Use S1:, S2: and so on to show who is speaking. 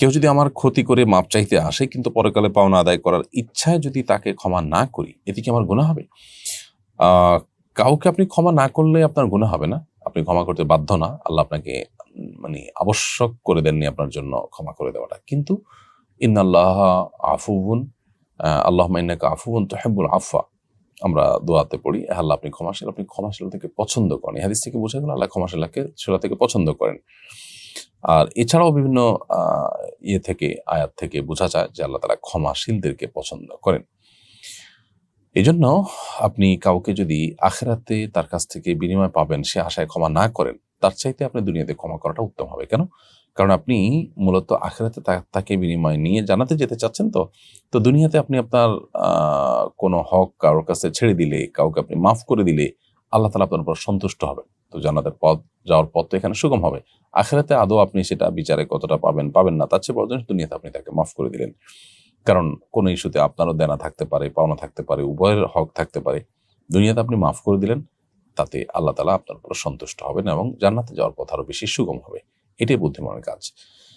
S1: কেউ যদি আমার ক্ষতি করে মাপ চাইতে আসে, কিন্তু পরকালে পাওনা আদায় করার ইচ্ছায় যদি তাকে ক্ষমা না করি, এতে কি আমার গুণা হবে? কাউকে আপনি ক্ষমা না করলে আপনার গুণা হবে না। আপনি ক্ষমা করতে বাধ্য না। আল্লাহ আপনাকে মানে আবশ্যক করে দেননি আপনার জন্য ক্ষমা করে দেওয়াটা। কিন্তু ইন্নাল্লাহ আফুবুন আল্লাহ ইন্নাকা আফুবুন তোহেবুল আফা আমরা দোয়াতে পড়ি আল্লাহ আপনি ক্ষমাশীল আপনি ক্ষমাশীল থেকে পছন্দ করেন। হাদিস থেকে বোঝা গেল আল্লাহ ক্ষমাশীলাকে সেটা থেকে পছন্দ করেন। আর এছাড়াও বিভিন্ন ইয়ে থেকে, আয়াত থেকে বোঝা যায় যে আল্লাহ তারা ক্ষমাশীলদেরকে পছন্দ করেন। এই জন্য আপনি কাউকে যদি আখেরাতে তার কাছ থেকে বিনিময় পাবেন, সে আশায় ক্ষমা না করেন, তার চাইতে আপনি দুনিয়াতে ক্ষমা করাটা উত্তম হবে। কেন? কারণ আপনি মূলত আখেরাতে তাকে বিনিময় নিয়ে জানাতে যেতে চাচ্ছেন তো। তো দুনিয়াতে আপনি আপনার কোনো হক কারোর কাছে ছেড়ে দিলে, কাউকে আপনি মাফ করে দিলে, আল্লাহ তালা আপনার উপর সন্তুষ্ট হবেন। তো জানাতের পথ যাওয়ার পথ তো এখানে সুগম হবে। আখেরাতে আদৌ আপনি সেটা বিচারে কতটা পাবেন পাবেন না, তার চেয়ে বড় জিনিস দুনিয়াতে আপনি তাকে মাফ করে দিলেন। কারণ কোনো ইস্যুতে আপনারও দেনা থাকতে পারে, পাওনা থাকতে পারে, উভয়ের হক থাকতে পারে। দুনিয়াতে আপনি মাফ করে দিলেন, তাতে আল্লাহ তালা আপনার উপর সন্তুষ্ট হবেন এবং জান্নাতে যাওয়ার পথ আরও বেশি সুগম হবে। এটাই বুদ্ধিমানের কাজ।